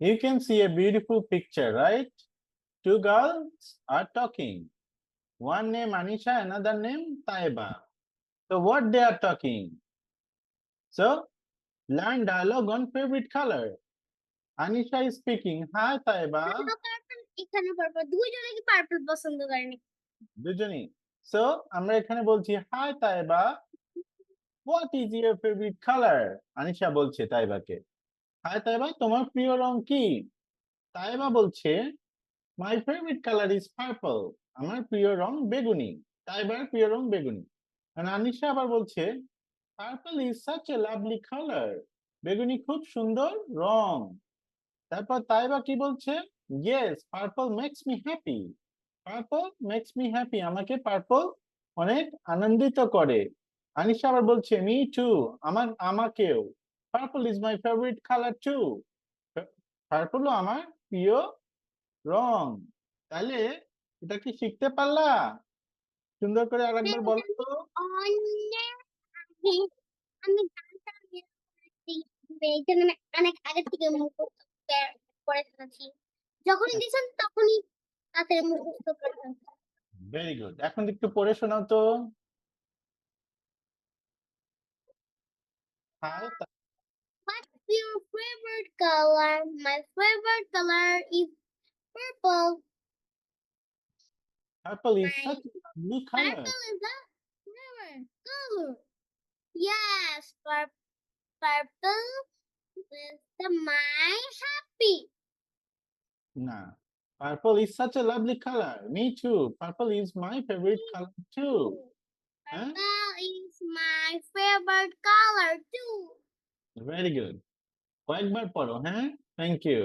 You can see a beautiful picture, right? Two girls are talking. One name Anisha, another name Taiba. So what they are talking? So learn dialogue on favorite color. Anisha is speaking. Hi Taiba. এখানে purple দুইজনে কি purple পছন্দ করেনি দুজনেই so আমরা এখানে বলছি hi Taiba what is your favourite colour Anisha বলছে তাইবাকে হাই তাইবা তোমার প্রিয় রং কি? তাইবা বলছে my favourite colour is purple আমার প্রিয় রং বেগুনি। তাইবার প্রিয় রং বেগুনি। আর আনিশা আবার বলছে purple is such a lovely colour বেগুনি খুব সুন্দর রং। তারপর তাইবা কি বলছে yes purple makes me happy purple makes me happy আমাকে পার্পল অনেক আনন্দিত করে। আনিশা আবার বলছে মি টু আমার, আমাকেও। Purple is my favourite colour too পার্পলও আমার প্রিয় রং। তাহলে এটা কি শিখতে পারলা? সুন্দর করে আরেকবার বলো তো। আমি তো। favorite color. My favorite color is purple. Purple is such a new color. Purple is a favorite color. Yes, pur purple is the my happy. Nah, purple is such a lovely color. Me too. Purple is my favorite Me color too. Purple huh? is my favorite color too. Very good. কয়েকবার পড়ো হ্যাঁ thank you